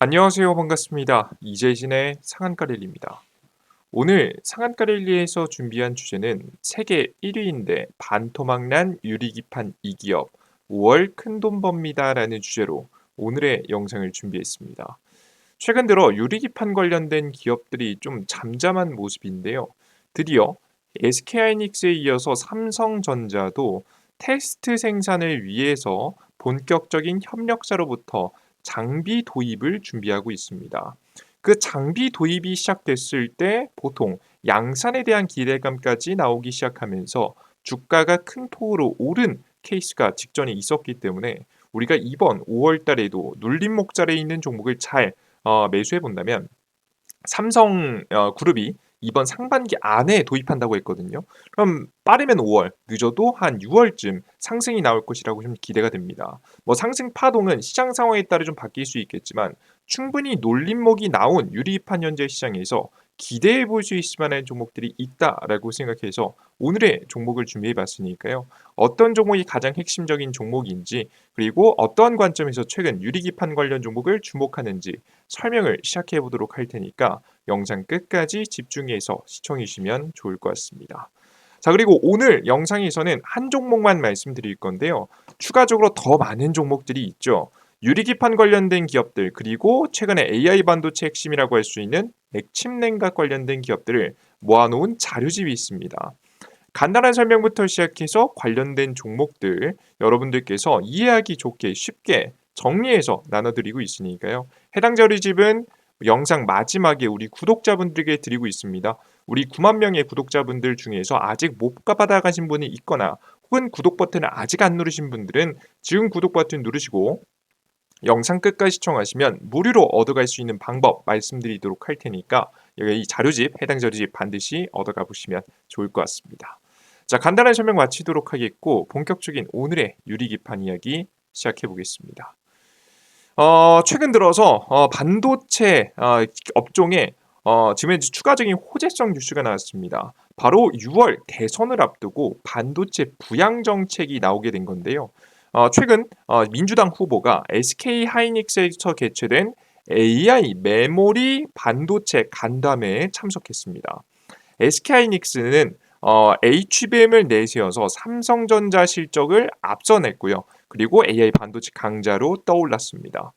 안녕하세요. 반갑습니다. 이재진의 상한가릴리입니다. 오늘 상한가릴리에서 준비한 주제는 세계 1위인데 반토막난 유리기판 2기업 5월 큰돈 법니다라는 주제로 오늘의 영상을 준비했습니다. 최근 들어 유리기판 관련된 기업들이 좀 잠잠한 모습인데요. 드디어 SK하이닉스에 이어서 삼성전자도 테스트 생산을 위해서 본격적인 협력사로부터 장비 도입을 준비하고 있습니다. 그 장비 도입이 시작됐을 때 보통 양산에 대한 기대감까지 나오기 시작하면서 주가가 큰 폭으로 오른 케이스가 직전에 있었기 때문에 우리가 이번 5월 달에도 눌림 목 자리에 있는 종목을 잘 어, 매수해 본다면 삼성 어, 그룹이 이번 상반기 안에 도입한다고 했거든요. 그럼 빠르면 5월, 늦어도 한 6월쯤 상승이 나올 것이라고 좀 기대가 됩니다. 뭐 상승 파동은 시장 상황에 따라 좀 바뀔 수 있겠지만 충분히 놀림목이 나온 유리판 현재 시장에서 기대해 볼 수 있을 만한 종목들이 있다라고 생각해서 오늘의 종목을 준비해 봤으니까요. 어떤 종목이 가장 핵심적인 종목인지 그리고 어떠한 관점에서 최근 유리기판 관련 종목을 주목하는지 설명을 시작해 보도록 할 테니까 영상 끝까지 집중해서 시청해 주시면 좋을 것 같습니다. 자, 그리고 오늘 영상에서는 한 종목만 말씀드릴 건데요. 추가적으로 더 많은 종목들이 있죠. 유리기판 관련된 기업들 그리고 최근에 AI 반도체 핵심이라고 할 수 있는 액침 냉각 관련된 기업들을 모아놓은 자료집이 있습니다. 간단한 설명부터 시작해서 관련된 종목들 여러분들께서 이해하기 좋게 쉽게 정리해서 나눠드리고 있으니까요. 해당 자료집은 영상 마지막에 우리 구독자분들에게 드리고 있습니다. 우리 9만 명의 구독자분들 중에서 아직 못 받아가신 분이 있거나 혹은 구독 버튼을 아직 안 누르신 분들은 지금 구독 버튼 누르시고 영상 끝까지 시청하시면 무료로 얻어갈 수 있는 방법 말씀드리도록 할 테니까 여기 이 자료집 해당 자료집 반드시 얻어가 보시면 좋을 것 같습니다. 자 간단한 설명 마치도록 하겠고 본격적인 오늘의 유리기판 이야기 시작해 보겠습니다. 어, 최근 들어서 어, 반도체 어, 업종에 어, 지금 추가적인 호재성 뉴스가 나왔습니다. 바로 6월 대선을 앞두고 반도체 부양 정책이 나오게 된 건데요. 어, 최근 어, 민주당 후보가 SK 하이닉스에서 개최된 AI 메모리 반도체 간담회에 참석했습니다. SK 하이닉스는 어, HBM을 내세워서 삼성전자 실적을 앞서냈고요. 그리고 AI 반도체 강자로 떠올랐습니다.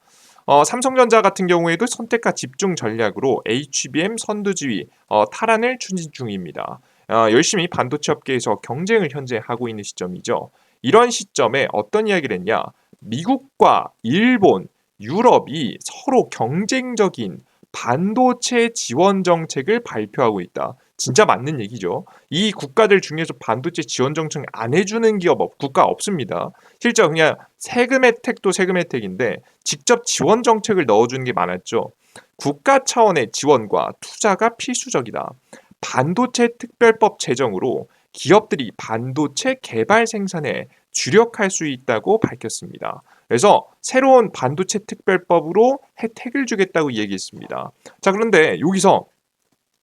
어, 삼성전자 같은 경우에도 선택과 집중 전략으로 HBM 선두지위 어, 탈환을 추진 중입니다. 어, 열심히 반도체 업계에서 경쟁을 현재 하고 있는 시점이죠. 이런 시점에 어떤 이야기를 했냐? 미국과 일본, 유럽이 서로 경쟁적인 반도체 지원 정책을 발표하고 있다. 진짜 맞는 얘기죠. 이 국가들 중에서 반도체 지원 정책 안 해주는 기업 없, 국가 없습니다. 실제 그냥 세금 혜택도 세금 혜택인데 직접 지원 정책을 넣어주는 게 많았죠. 국가 차원의 지원과 투자가 필수적이다. 반도체 특별법 제정으로 기업들이 반도체 개발 생산에 주력할 수 있다고 밝혔습니다. 그래서 새로운 반도체 특별법으로 혜택을 주겠다고 얘기했습니다. 자, 그런데 여기서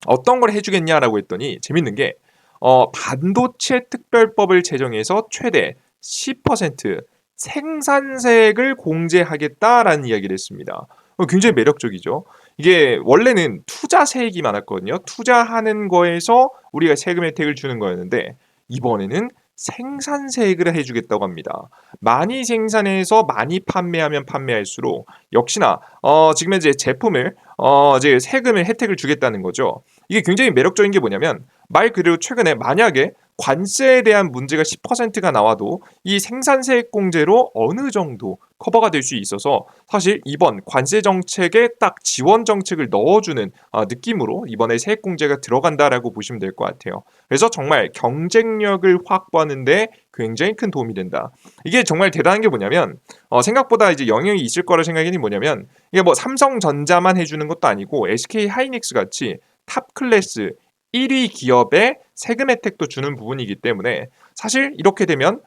어떤 걸 해주겠냐라고 했더니 재밌는 게 어, 반도체 특별법을 제정해서 최대 10% 생산세액을 공제하겠다라는 이야기를 했습니다. 어, 굉장히 매력적이죠. 이게 원래는 투자 세액이 많았거든요. 투자하는 거에서 우리가 세금 혜택을 주는 거였는데 이번에는 생산 세액을 해주겠다고 합니다. 많이 생산해서 많이 판매하면 판매할수록 역시나 어, 지금 현재 제품을 어, 이제 세금을 혜택을 주겠다는 거죠. 이게 굉장히 매력적인 게 뭐냐면 말 그대로 최근에 만약에 관세에 대한 문제가 10%가 나와도 이 생산세액 공제로 어느 정도 커버가 될 수 있어서 사실 이번 관세 정책에 딱 지원 정책을 넣어주는 어, 느낌으로 이번에 세액 공제가 들어간다라고 보시면 될 것 같아요. 그래서 정말 경쟁력을 확보하는데 굉장히 큰 도움이 된다. 이게 정말 대단한 게 뭐냐면 어, 생각보다 이제 영향이 있을 거라 생각이 뭐냐면 이게 뭐 삼성전자만 해주는 것도 아니고 SK 하이닉스 같이 탑 클래스 1위 기업에 세금 혜택도 주는 부분이기 때문에 사실 이렇게 되면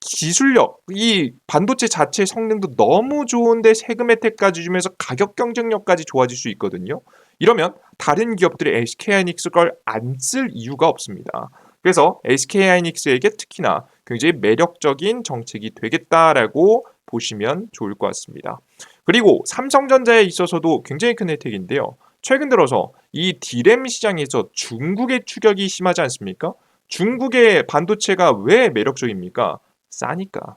기술력, 이 반도체 자체 성능도 너무 좋은데 세금 혜택까지 주면서 가격 경쟁력까지 좋아질 수 있거든요. 이러면 다른 기업들이 SK 하이닉스 걸 안 쓸 이유가 없습니다. 그래서 SK 하이닉스에게 특히나 굉장히 매력적인 정책이 되겠다라고 보시면 좋을 것 같습니다. 그리고 삼성전자에 있어서도 굉장히 큰 혜택인데요. 최근 들어서 이 디램 시장에서 중국의 추격이 심하지 않습니까? 중국의 반도체가 왜 매력적입니까? 싸니까.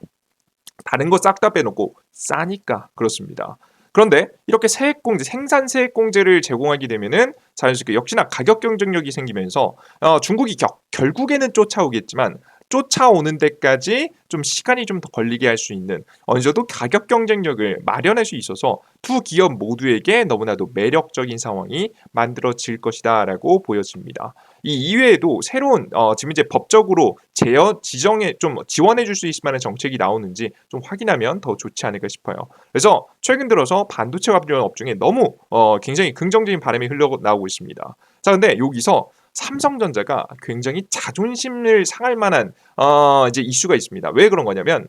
다른 거 싹 다 빼놓고 싸니까 그렇습니다. 그런데 이렇게 세액공제, 생산 세액공제를 제공하게 되면은 자연스럽게 역시나 가격 경쟁력이 생기면서 어, 중국이 겨, 결국에는 쫓아오겠지만 쫓아오는 데까지 좀 시간이 좀 더 걸리게 할 수 있는 어느 정도 가격 경쟁력을 마련할 수 있어서 두 기업 모두에게 너무나도 매력적인 상황이 만들어질 것이다라고 보여집니다. 이 이외에도 새로운 어, 지금 이제 법적으로 제어 지정에 좀 지원해 줄 수 있을 만한 정책이 나오는지 좀 확인하면 더 좋지 않을까 싶어요. 그래서 최근 들어서 반도체 관련 업종에 너무 어, 굉장히 긍정적인 바람이 흘러 나오고 있습니다. 자, 근데 여기서 삼성전자가 굉장히 자존심을 상할 만한 어, 이제 이슈가 있습니다. 왜 그런 거냐면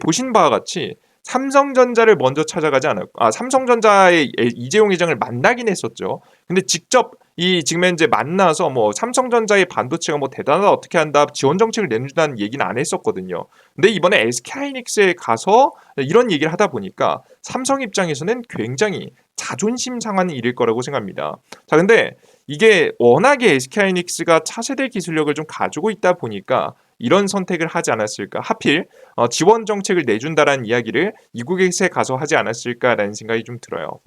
보신 바와 같이 삼성전자를 먼저 찾아가지 않았고 아 삼성전자의 이재용 회장을 만나긴 했었죠. 근데 직접 이 지금 현재 만나서 뭐 삼성전자의 반도체가 뭐 대단하다 어떻게 한다 지원 정책을 내준다는 얘기는 안 했었거든요. 근데 이번에 SK하이닉스에 가서 이런 얘기를 하다 보니까 삼성 입장에서는 굉장히 자존심 상한이 일일 거라고 생각합니다. 자, 근데 이게 워낙에 SK하이닉스가 차세대 기술력을 좀 가지고 있다 보니까 이런 선택을 하지 않았을까? 하필 어, 지원 정책을 내준다라는 이야기를 이국에서 가서 하지 않았을까라는 생각이 좀 들어요.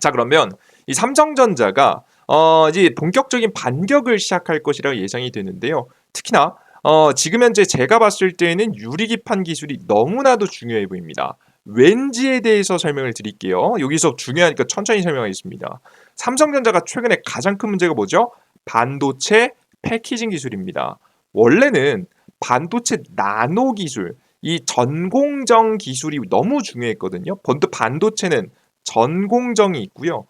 자 그러면 이 삼성전자가 어, 이제 본격적인 반격을 시작할 것이라 예상이 되는데요. 특히나 어, 지금 현재 제가 봤을 때는 유리기판 기술이 너무나도 중요해 보입니다. 왠지에 대해서 설명을 드릴게요. 여기서 중요하니까 천천히 설명하겠습니다. 삼성전자가 최근에 가장 큰 문제가 뭐죠? 반도체 패키징 기술입니다. 원래는 반도체 나노 기술, 이 전공정 기술이 너무 중요했거든요. 번드 반도체는 전공정이 있고요.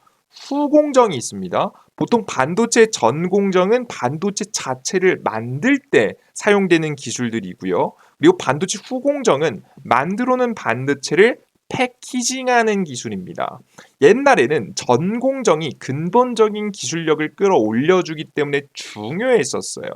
후공정이 있습니다. 보통 반도체 전공정은 반도체 자체를 만들 때 사용되는 기술들이고요. 그리고 반도체 후공정은 만들어놓은 반도체를 패키징하는 기술입니다. 옛날에는 전공정이 근본적인 기술력을 끌어올려주기 때문에 중요했었어요.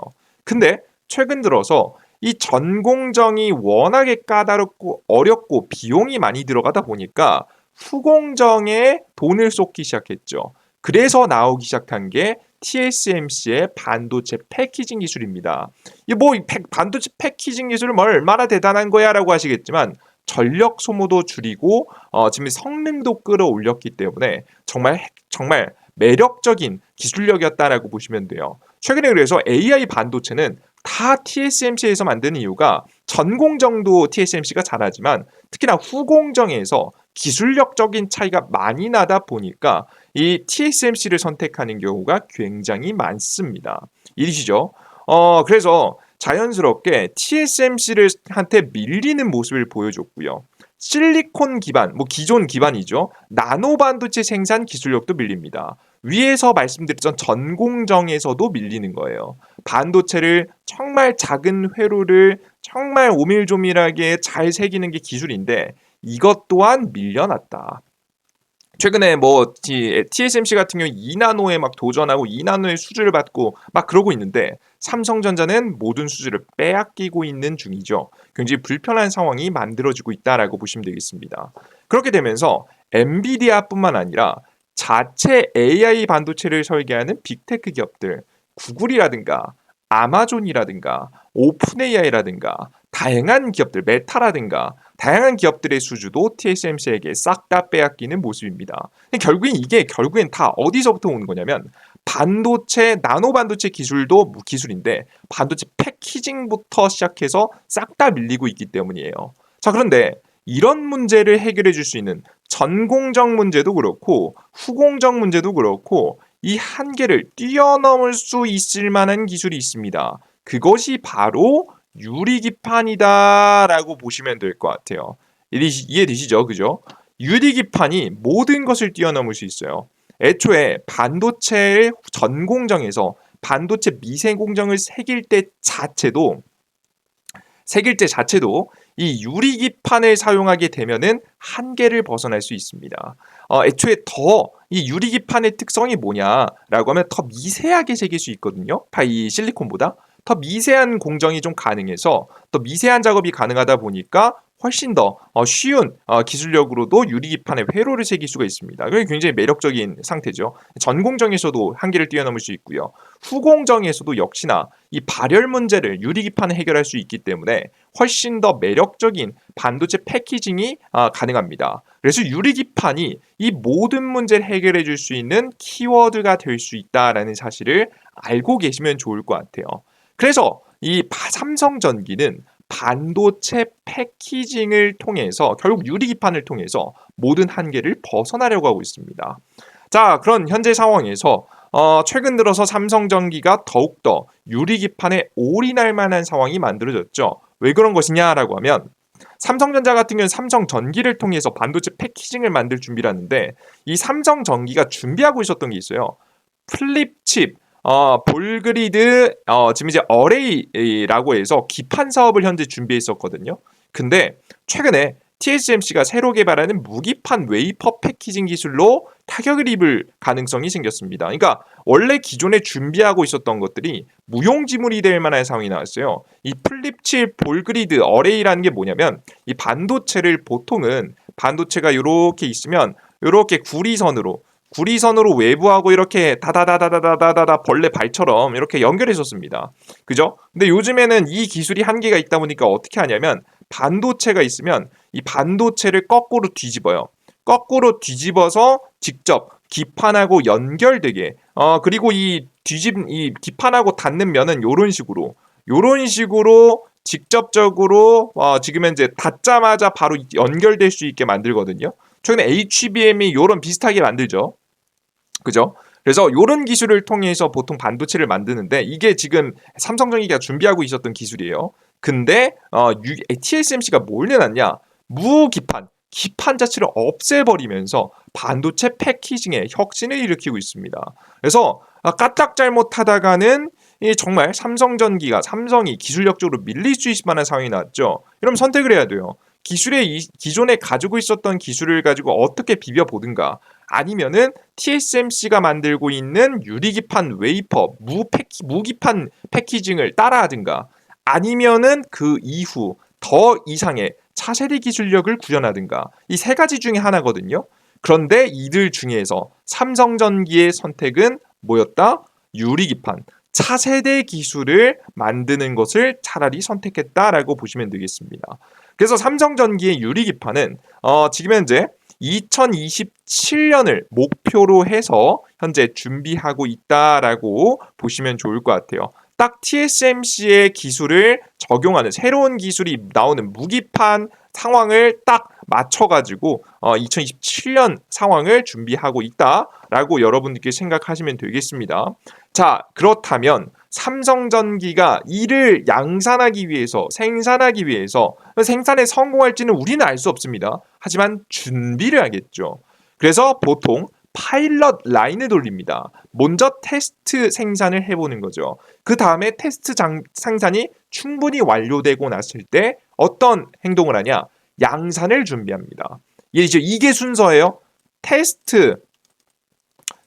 근데 최근 들어서 이 전공정이 워낙에 까다롭고 어렵고 비용이 많이 들어가다 보니까 후공정에 돈을 쏟기 시작했죠. 그래서 나오기 시작한 게 TSMC의 반도체 패키징 기술입니다. 이뭐 반도체 패키징 기술은 뭐 얼마나 대단한 거야라고 하시겠지만 전력 소모도 줄이고 어, 지금 성능도 끌어올렸기 때문에 정말 정말 매력적인 기술력이었다라고 보시면 돼요. 최근에 그래서 AI 반도체는 다 TSMC에서 만드는 이유가 전공정도 TSMC가 잘하지만 특히나 후공정에서 기술력적인 차이가 많이 나다 보니까 이 TSMC를 선택하는 경우가 굉장히 많습니다. 이리시죠? 어, 그래서 자연스럽게 TSMC를 한테 밀리는 모습을 보여줬고요. 실리콘 기반, 뭐 기존 기반이죠. 나노 반도체 생산 기술력도 밀립니다. 위에서 말씀드렸던 전공정에서도 밀리는 거예요. 반도체를 정말 작은 회로를 정말 오밀조밀하게 잘 새기는 게 기술인데 이것 또한 밀려났다. 최근에 뭐 TSMC 같은 경우 2나노에 막 도전하고 2나노의 수주를 받고 막 그러고 있는데 삼성전자는 모든 수주를 빼앗기고 있는 중이죠. 굉장히 불편한 상황이 만들어지고 있다라고 보시면 되겠습니다. 그렇게 되면서 엔비디아뿐만 아니라 자체 AI 반도체를 설계하는 빅테크 기업들, 구글이라든가 아마존이라든가 오픈AI라든가 다양한 기업들, 메타라든가 다양한 기업들의 수주도 TSMC에게 싹 다 빼앗기는 모습입니다. 결국엔 이게 결국엔 다 어디서부터 오는 거냐면 반도체, 나노 반도체 기술도 기술인데 반도체 패키징부터 시작해서 싹 다 밀리고 있기 때문이에요. 자, 그런데 이런 문제를 해결해 줄 수 있는 전공정 문제도 그렇고 후공정 문제도 그렇고 이 한계를 뛰어넘을 수 있을 만한 기술이 있습니다. 그것이 바로 유리기판이다라고 보시면 될 것 같아요. 이해되시죠? 그죠? 유리기판이 모든 것을 뛰어넘을 수 있어요. 애초에 반도체의 전공정에서 반도체 미세공정을 새길 때 자체도 새길 때 자체도 이 유리기판을 사용하게 되면은 한계를 벗어날 수 있습니다. 어, 애초에 더 이 유리기판의 특성이 뭐냐라고 하면 더 미세하게 새길 수 있거든요. 이 실리콘보다 더 미세한 공정이 좀 가능해서 더 미세한 작업이 가능하다 보니까 훨씬 더 어, 쉬운 어, 기술력으로도 유리기판에 회로를 새길 수가 있습니다. 그게 굉장히 매력적인 상태죠. 전공정에서도 한계를 뛰어넘을 수 있고요. 후공정에서도 역시나 이 발열 문제를 유리기판에 해결할 수 있기 때문에 훨씬 더 매력적인 반도체 패키징이 아, 가능합니다. 그래서 유리기판이 이 모든 문제를 해결해 줄 수 있는 키워드가 될 수 있다라는 사실을 알고 계시면 좋을 것 같아요. 그래서 이 삼성전기는 반도체 패키징을 통해서 결국 유리기판을 통해서 모든 한계를 벗어나려고 하고 있습니다. 자, 그런 현재 상황에서 어, 최근 들어서 삼성전기가 더욱더 유리기판에 올인할 만한 상황이 만들어졌죠. 왜 그런 것이냐라고 하면 삼성전자 같은 경우는 삼성전기를 통해서 반도체 패키징을 만들 준비를 하는데 이 삼성전기가 준비하고 있었던 게 있어요. 플립칩, 어, 볼그리드, 어, 지금 이제 어레이라고 해서 기판 사업을 현재 준비했었거든요. 근데 최근에 TSMC가 새로 개발하는 무기판 웨이퍼 패키징 기술로 타격을 입을 가능성이 생겼습니다. 그러니까 원래 기존에 준비하고 있었던 것들이 무용지물이 될 만한 상황이 나왔어요. 이 플립칩 볼그리드 어레이라는 게 뭐냐면 이 반도체를 보통은 반도체가 이렇게 있으면 이렇게 구리선으로 구리선으로 외부하고 이렇게 다다다다다다다다 벌레 발처럼 이렇게 연결했었습니다. 그죠? 근데 요즘에는 이 기술이 한계가 있다 보니까 어떻게 하냐면 반도체가 있으면 이 반도체를 거꾸로 뒤집어요. 거꾸로 뒤집어서 직접 기판하고 연결되게 어 그리고 이 뒤집 이 기판하고 닿는 면은 요런 식으로 요런 식으로 직접적으로 어 지금 현재 닿자마자 바로 연결될 수 있게 만들거든요. 최근에 HBM이 요런 비슷하게 만들죠. 그죠? 그래서 이런 기술을 통해서 보통 반도체를 만드는데 이게 지금 삼성전기가 준비하고 있었던 기술이에요. 근데 어, TSMC가 뭘 내놨냐? 무기판, 기판 자체를 없애버리면서 반도체 패키징에 혁신을 일으키고 있습니다. 그래서 아, 까딱 잘못하다가는 이 정말 삼성전기가 삼성이 기술력적으로 밀릴 수 있을 만한 상황이 나왔죠. 이러면 선택을 해야 돼요. 기술의 기존에 가지고 있었던 기술을 가지고 어떻게 비벼 보든가 아니면은 TSMC가 만들고 있는 유리기판 웨이퍼 무패키, 무기판 패키징을 따라하든가 아니면은 그 이후 더 이상의 차세대 기술력을 구현하든가 이 세 가지 중에 하나거든요. 그런데 이들 중에서 삼성전기의 선택은 뭐였다? 유리기판 차세대 기술을 만드는 것을 차라리 선택했다라고 보시면 되겠습니다. 그래서 삼성전기의 유리기판은 어, 지금 현재 2027년을 목표로 해서 현재 준비하고 있다라고 보시면 좋을 것 같아요. 딱 TSMC의 기술을 적용하는 새로운 기술이 나오는 무기판 상황을 딱 맞춰가지고 어, 2027년 상황을 준비하고 있다라고 여러분들께 생각하시면 되겠습니다. 자 그렇다면 삼성전기가 이를 양산하기 위해서 생산하기 위해서 생산에 성공할지는 우리는 알 수 없습니다. 하지만 준비를 하겠죠. 그래서 보통 파일럿 라인을 돌립니다. 먼저 테스트 생산을 해보는 거죠. 그 다음에 테스트 장, 생산이 충분히 완료되고 났을 때 어떤 행동을 하냐? 양산을 준비합니다. 이제 이게 순서예요. 테스트,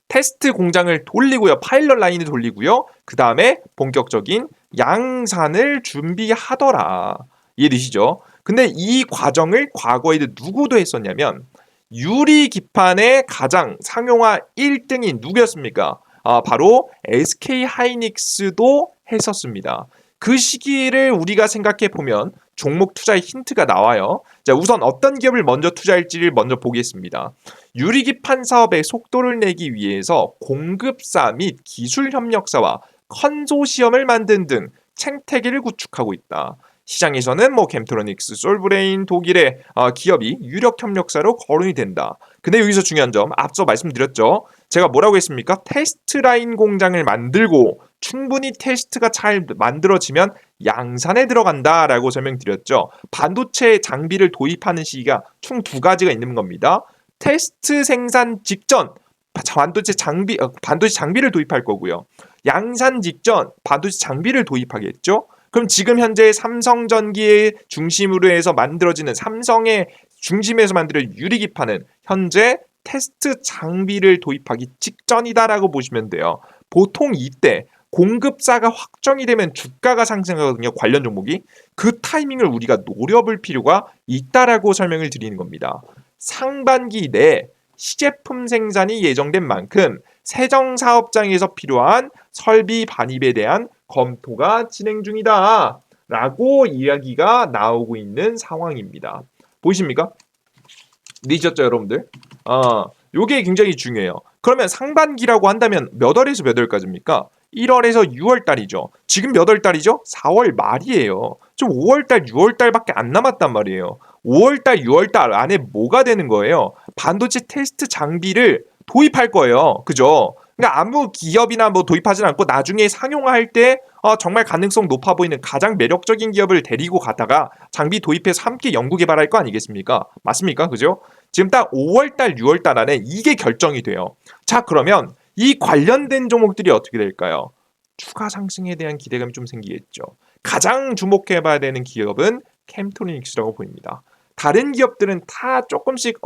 테스트 공장을 돌리고요. 파일럿 라인을 돌리고요. 그 다음에 본격적인 양산을 준비하더라. 이해되시죠? 근데 이 과정을 과거에도 누구도 했었냐면 유리 기판의 가장 상용화 1등인 누구였습니까? 아, 바로 SK 하이닉스도 했었습니다. 그 시기를 우리가 생각해 보면 종목 투자의 힌트가 나와요. 자, 우선 어떤 기업을 먼저 투자할지를 먼저 보겠습니다. 유리기판 사업의 속도를 내기 위해서 공급사 및 기술 협력사와 컨소시엄을 만든 등 생태계를 구축하고 있다. 시장에서는 뭐 캠트로닉스, 솔브레인, 독일의 어, 기업이 유력 협력사로 거론이 된다. 근데 여기서 중요한 점 앞서 말씀드렸죠. 제가 뭐라고 했습니까? 테스트 라인 공장을 만들고 충분히 테스트가 잘 만들어지면 양산에 들어간다라고 설명드렸죠. 반도체 장비를 도입하는 시기가 총 두 가지가 있는 겁니다. 테스트 생산 직전 반도체 장비 어, 반도체 장비를 도입할 거고요. 양산 직전 반도체 장비를 도입하겠죠. 그럼 지금 현재 삼성전기의 중심으로 해서 만들어지는 삼성의 중심에서 만들어진 유리기판은 현재 테스트 장비를 도입하기 직전이다라고 보시면 돼요. 보통 이때 공급사가 확정이 되면 주가가 상승하거든요. 관련 종목이. 그 타이밍을 우리가 노려볼 필요가 있다라고 설명을 드리는 겁니다. 상반기 내 시제품 생산이 예정된 만큼 세정 사업장에서 필요한 설비 반입에 대한 검토가 진행 중이다. 라고 이야기가 나오고 있는 상황입니다. 보이십니까? 늦었죠, 여러분들? 아, 요게 굉장히 중요해요. 그러면 상반기라고 한다면 몇 월에서 몇 월까지입니까? 1월에서 6월 달이죠. 지금 몇 월 달이죠? 4월 말이에요. 좀 5월 달, 6월 달밖에 안 남았단 말이에요. 5월 달, 6월 달 안에 뭐가 되는 거예요? 반도체 테스트 장비를 도입할 거예요. 그죠? 그러니까 아무 기업이나 뭐 도입하진 않고 나중에 상용화할 때 어, 정말 가능성 높아 보이는 가장 매력적인 기업을 데리고 가다가 장비 도입해서 함께 연구 개발할 거 아니겠습니까? 맞습니까? 그죠? 지금 딱 5월달, 6월달 안에 이게 결정이 돼요. 자, 그러면 이 관련된 종목들이 어떻게 될까요? 추가 상승에 대한 기대감이 좀 생기겠죠. 가장 주목해봐야 되는 기업은 캠토닉스라고 보입니다. 다른 기업들은 다 조금씩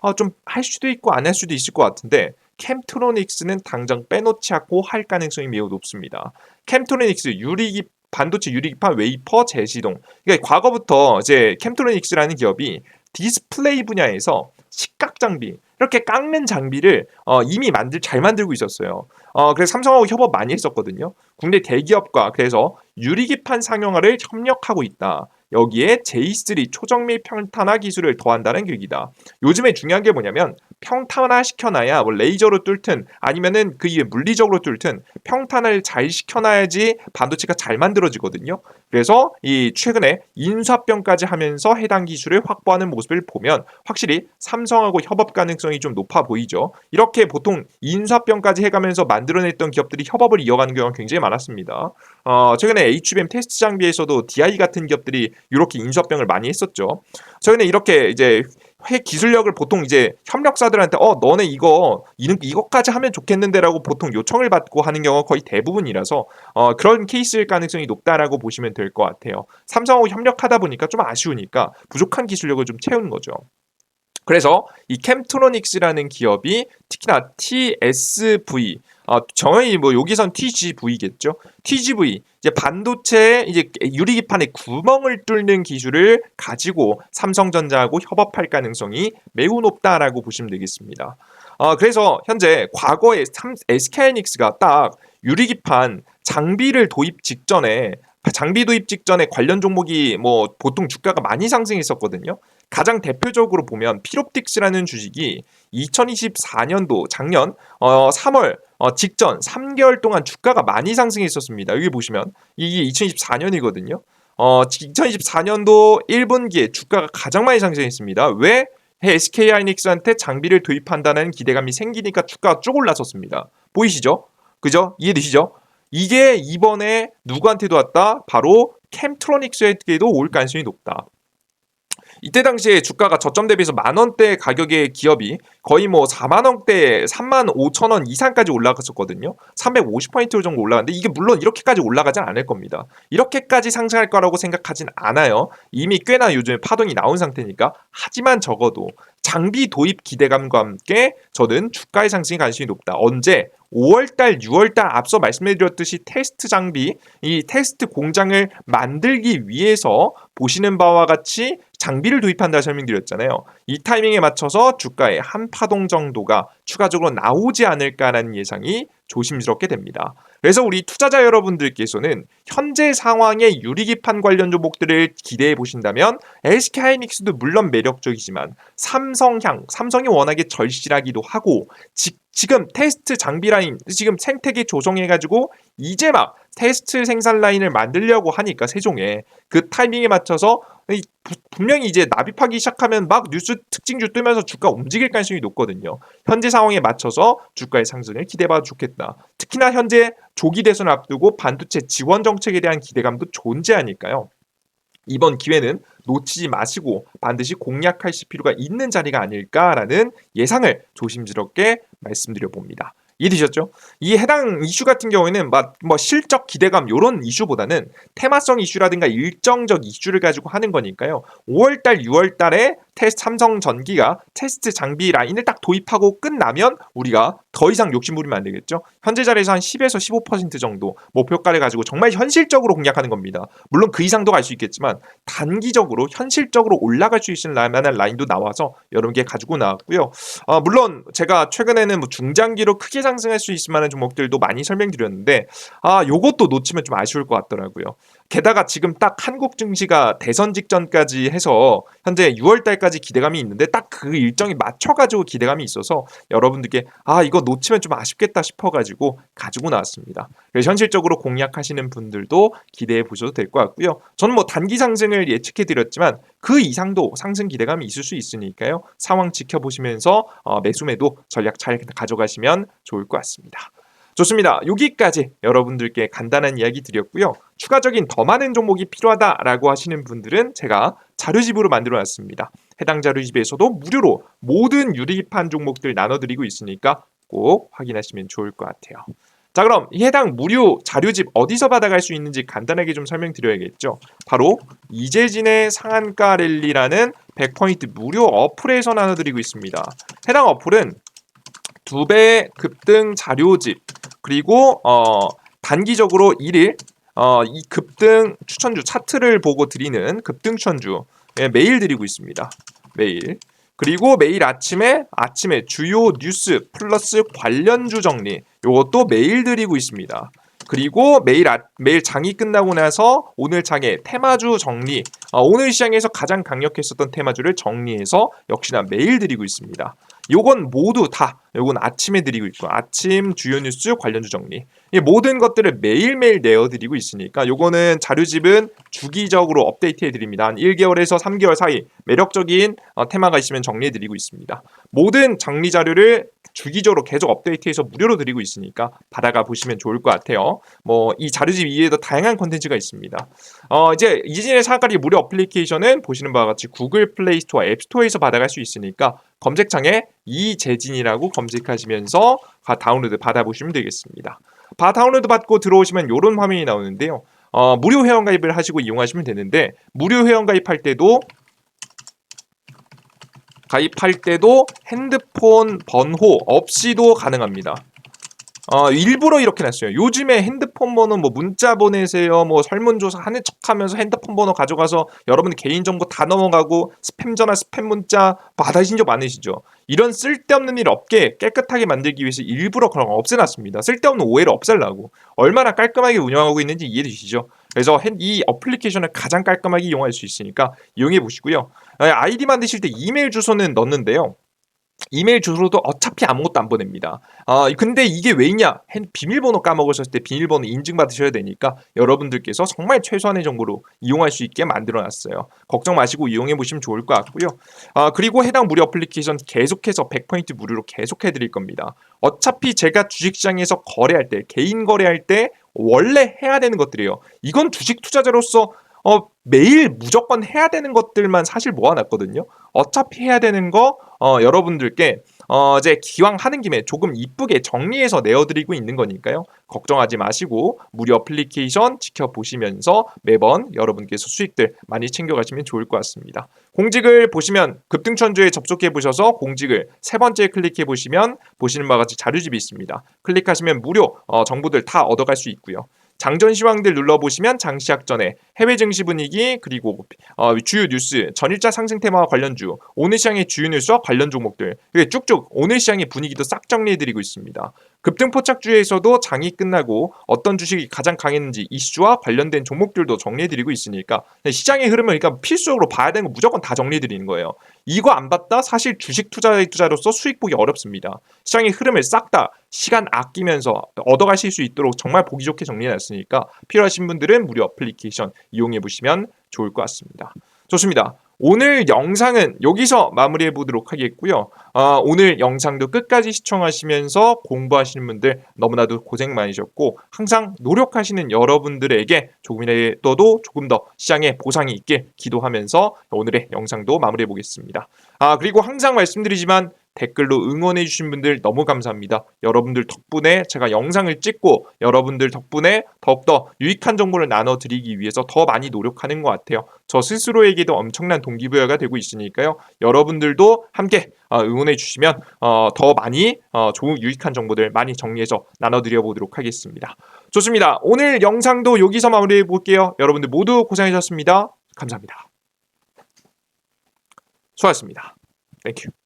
어좀할 수도 있고 안 할 수도 있을 것 같은데 캠트로닉스는 당장 빼놓지 않고 할 가능성이 매우 높습니다. 캠트로닉스 유리기 반도체 유리기판 웨이퍼 재시동. 그러니까 과거부터 이제 캠트로닉스라는 기업이 디스플레이 분야에서 식각 장비 이렇게 깎는 장비를 어, 이미 만들 잘 만들고 있었어요. 어, 그래서 삼성하고 협업 많이 했었거든요. 국내 대기업과 그래서 유리기판 상용화를 협력하고 있다. 여기에 J3 초정밀 평탄화 기술을 더한다는 계기다. 요즘에 중요한 게 뭐냐면 평탄화 시켜놔야 뭐 레이저로 뚫든 아니면은 그 이에 물리적으로 뚫든 평탄을 잘 시켜놔야지 반도체가 잘 만들어지거든요. 그래서 이 최근에 인수합병까지 하면서 해당 기술을 확보하는 모습을 보면 확실히 삼성하고 협업 가능성이 좀 높아 보이죠. 이렇게 보통 인수합병까지 해가면서 만들어냈던 기업들이 협업을 이어가는 경우가 굉장히 많았습니다. 어, 최근에 HBM 테스트 장비에서도 DI 같은 기업들이 이렇게 인수합병을 많이 했었죠. 최근에 이렇게 이제 회 기술력을 보통 이제 협력사들한테 어 너네 이거 이것까지 하면 좋겠는데라고 보통 요청을 받고 하는 경우가 거의 대부분이라서 어 그런 케이스일 가능성이 높다라고 보시면 될 것 같아요. 삼성하고 협력하다 보니까 좀 아쉬우니까 부족한 기술력을 좀 채우는 거죠. 그래서 이 캠트로닉스라는 기업이 특히나 TSV 어, 정확히 뭐 여기선 TGV겠죠. TGV 이제 반도체 이제 유리기판에 구멍을 뚫는 기술을 가지고 삼성전자하고 협업할 가능성이 매우 높다라고 보시면 되겠습니다. 어, 그래서 현재 과거에 SK하이닉스가 딱 유리기판 장비를 도입 직전에 장비 도입 직전에 관련 종목이 뭐 보통 주가가 많이 상승했었거든요. 가장 대표적으로 보면 피롭틱스라는 주식이 2024년도 작년 어 3월 어 직전 3개월 동안 주가가 많이 상승했었습니다. 여기 보시면 이게 2024년이거든요. 어 2024년도 1분기에 주가가 가장 많이 상승했습니다. 왜? SK 하이닉스한테 장비를 도입한다는 기대감이 생기니까 주가가 쭉 올랐었습니다. 보이시죠? 그죠? 이해되시죠? 이게 이번에 누구한테도 왔다? 바로 캠트로닉스에게도 올 가능성이 높다. 이때 당시에 주가가 저점 대비해서 만 원대 가격의 기업이 거의 뭐 4만 원대 3만 5천 원 이상까지 올라갔었거든요. 350포인트 정도 올라갔는데 이게 물론 이렇게까지 올라가진 않을 겁니다. 이렇게까지 상승할 거라고 생각하진 않아요. 이미 꽤나 요즘에 파동이 나온 상태니까. 하지만 적어도 장비 도입 기대감과 함께 저는 주가의 상승이 가능성이 높다. 언제? 5월달, 6월달 앞서 말씀드렸듯이 테스트 장비, 이 테스트 공장을 만들기 위해서 보시는 바와 같이 장비를 도입한다 설명드렸잖아요. 이 타이밍에 맞춰서 주가의 한 파동 정도가 추가적으로 나오지 않을까라는 예상이 조심스럽게 됩니다. 그래서 우리 투자자 여러분들께서는 현재 상황의 유리기판 관련 종목들을 기대해 보신다면 SK 하이닉스도 물론 매력적이지만 삼성향, 삼성이 워낙에 절실하기도 하고 지, 지금 테스트 장비 라인 지금 생태계 조성해 가지고 이제 막 테스트 생산 라인을 만들려고 하니까 세종에 그 타이밍에 맞춰서 분명히 이제 납입하기 시작하면 막 뉴스 특징주 뜨면서 주가 움직일 가능성이 높거든요. 현재 상황에 맞춰서 주가의 상승을 기대해봐도 좋겠다. 특히나 현재 조기 대선을 앞두고 반도체 지원 정책에 대한 기대감도 존재하니까요. 이번 기회는 놓치지 마시고 반드시 공략하실 필요가 있는 자리가 아닐까라는 예상을 조심스럽게 말씀드려 봅니다. 이해되셨죠? 이 해당 이슈 같은 경우에는 막 뭐 실적 기대감 이런 이슈보다는 테마성 이슈라든가 일정적 이슈를 가지고 하는 거니까요. 5월달, 6월달에 테스트 삼성 전기가 테스트 장비 라인을 딱 도입하고 끝나면 우리가 더더 이상 욕심 부리면 안 되겠죠. 현재 자리에서 한 10에서 15% 정도 목표가를 가지고 정말 현실적으로 공략하는 겁니다. 물론 그 이상도 갈 수 있겠지만 단기적으로 현실적으로 올라갈 수 있을 만한 라인도 나와서 여러 개 가지고 나왔고요. 어, 물론 제가 최근에는 뭐 중장기로 크게 상승할 수 있을 만한 종목들도 많이 설명드렸는데 아 요것도 놓치면 좀 아쉬울 것 같더라고요. 게다가 지금 딱 한국 증시가 대선 직전까지 해서 현재 6월 달까지 기대감이 있는데 딱 그 일정에 맞춰 가지고 기대감이 있어서 여러분들께 아 이거 놓치면 좀 아쉽겠다 싶어 가지고 가지고 나왔습니다. 그래서 현실적으로 공략하시는 분들도 기대해 보셔도 될 것 같고요. 저는 뭐 단기 상승을 예측해 드렸지만 그 이상도 상승 기대감이 있을 수 있으니까요. 상황 지켜보시면서 어, 매수매도 전략 잘 가져가시면 좋을 것 같습니다. 좋습니다. 여기까지 여러분들께 간단한 이야기 드렸고요. 추가적인 더 많은 종목이 필요하다라고 하시는 분들은 제가 자료집으로 만들어 놨습니다. 해당 자료집에서도 무료로 모든 유리판 종목들 나눠드리고 있으니까 꼭 확인하시면 좋을 것 같아요. 자 그럼 이 해당 무료 자료집 어디서 받아갈 수 있는지 간단하게 좀 설명드려야겠죠. 바로 이재진의 상한가 랠리라는 100포인트 무료 어플에서 나눠드리고 있습니다. 해당 어플은 두 배 급등 자료집 그리고 어, 단기적으로 1일 어, 이 급등 추천주 차트를 보고 드리는 급등 추천주 예, 매일 드리고 있습니다. 매일. 그리고 매일 아침에 아침에 주요 뉴스 플러스 관련주 정리 요것도 매일 드리고 있습니다. 그리고 매일 아, 매일 장이 끝나고 나서 오늘 장의 테마주 정리 어, 오늘 시장에서 가장 강력했었던 테마주를 정리해서 역시나 매일 드리고 있습니다. 요건 모두 다 요건 아침에 드리고 있고 아침 주요 뉴스 관련 주 정리 이 모든 것들을 매일매일 내어드리고 있으니까 요거는 자료집은 주기적으로 업데이트해 드립니다. 한 1개월에서 3개월 사이 매력적인 어, 테마가 있으면 정리해 드리고 있습니다. 모든 정리 자료를 주기적으로 계속 업데이트해서 무료로 드리고 있으니까 받아가 보시면 좋을 것 같아요. 뭐 이 자료집 이외에도 다양한 컨텐츠가 있습니다. 어 이제 이진의 사까리 무료 어플리케이션은 보시는 바와 같이 구글 플레이 스토어, 앱 스토어에서 받아갈 수 있으니까 검색창에 이재진이라고 검색하시면서 다운로드 받아보시면 되겠습니다. 바 다운로드 받고 들어오시면 이런 화면이 나오는데요. 어, 무료 회원 가입을 하시고 이용하시면 되는데 무료 회원 가입할 때도 가입할 때도 핸드폰 번호 없이도 가능합니다. 어, 일부러 이렇게 놨어요. 요즘에 핸드폰 번호 뭐 문자 보내세요. 뭐 설문조사 하는 척하면서 핸드폰 번호 가져가서 여러분 개인정보 다 넘어가고 스팸 전화, 스팸 문자 받으신 적 많으시죠? 이런 쓸데없는 일 없게 깨끗하게 만들기 위해서 일부러 그런 거 없애놨습니다. 쓸데없는 오해를 없애려고. 얼마나 깔끔하게 운영하고 있는지 이해되시죠? 그래서 이 어플리케이션을 가장 깔끔하게 이용할 수 있으니까 이용해 보시고요. 아이디 만드실 때 이메일 주소는 넣는데요. 이메일 주소도 어차피 아무것도 안 보냅니다. 아, 근데 이게 왜 있냐? 비밀번호 까먹으셨을 때 비밀번호 인증받으셔야 되니까 여러분들께서 정말 최소한의 정보로 이용할 수 있게 만들어 놨어요. 걱정 마시고 이용해 보시면 좋을 것 같고요. 아, 그리고 해당 무료 어플리케이션 계속해서 100포인트 무료로 계속해 드릴 겁니다. 어차피 제가 주식시장에서 거래할 때, 개인 거래할 때 원래 해야 되는 것들이에요. 이건 주식 투자자로서 어, 매일 무조건 해야 되는 것들만 사실 모아놨거든요. 어차피 해야 되는 거 어, 여러분들께 어, 이제 기왕 하는 김에 조금 이쁘게 정리해서 내어드리고 있는 거니까요. 걱정하지 마시고 무료 어플리케이션 지켜보시면서 매번 여러분께서 수익들 많이 챙겨가시면 좋을 것 같습니다. 공직을 보시면 급등천주에 접속해 보셔서 공직을 세 번째 클릭해 보시면 보시는 바와 같이 자료집이 있습니다. 클릭하시면 무료 어, 정보들 다 얻어갈 수 있고요. 장전 시황들 눌러보시면 장시작 전에 해외 증시 분위기 그리고 어, 주요 뉴스 전일자 상승 테마와 관련주 오늘 시장의 주요 뉴스와 관련 종목들 쭉쭉 오늘 시장의 분위기도 싹 정리해드리고 있습니다. 급등 포착주에서도 장이 끝나고 어떤 주식이 가장 강했는지 이슈와 관련된 종목들도 정리해드리고 있으니까 시장의 흐름을 그러니까 필수적으로 봐야 되는 거 무조건 다 정리해드리는 거예요. 이거 안 봤다 사실 주식 투자 투자로서 수익 보기 어렵습니다. 시장의 흐름을 싹 다 시간 아끼면서 얻어가실 수 있도록 정말 보기 좋게 정리해놨으니까 필요하신 분들은 무료 어플리케이션 이용해 보시면 좋을 것 같습니다. 좋습니다. 오늘 영상은 여기서 마무리해 보도록 하겠고요. 어, 오늘 영상도 끝까지 시청하시면서 공부하시는 분들 너무나도 고생 많으셨고 항상 노력하시는 여러분들에게 조금이라도 조금 더 시장에 보상이 있길 기도하면서 오늘의 영상도 마무리해 보겠습니다. 아 그리고 항상 말씀드리지만 댓글로 응원해 주신 분들 너무 감사합니다. 여러분들 덕분에 제가 영상을 찍고 여러분들 덕분에 더욱더 유익한 정보를 나눠 드리기 위해서 더 많이 노력하는 것 같아요. 저 스스로에게도 엄청난 동기부여가 되고 있으니까요. 여러분들도 함께 어, 응원해 주시면 어, 더 많이 어, 좋은 유익한 정보들 많이 정리해서 나눠 드려 보도록 하겠습니다. 좋습니다. 오늘 영상도 여기서 마무리해 볼게요. 여러분들 모두 고생하셨습니다. 감사합니다. 수고하셨습니다. 땡큐.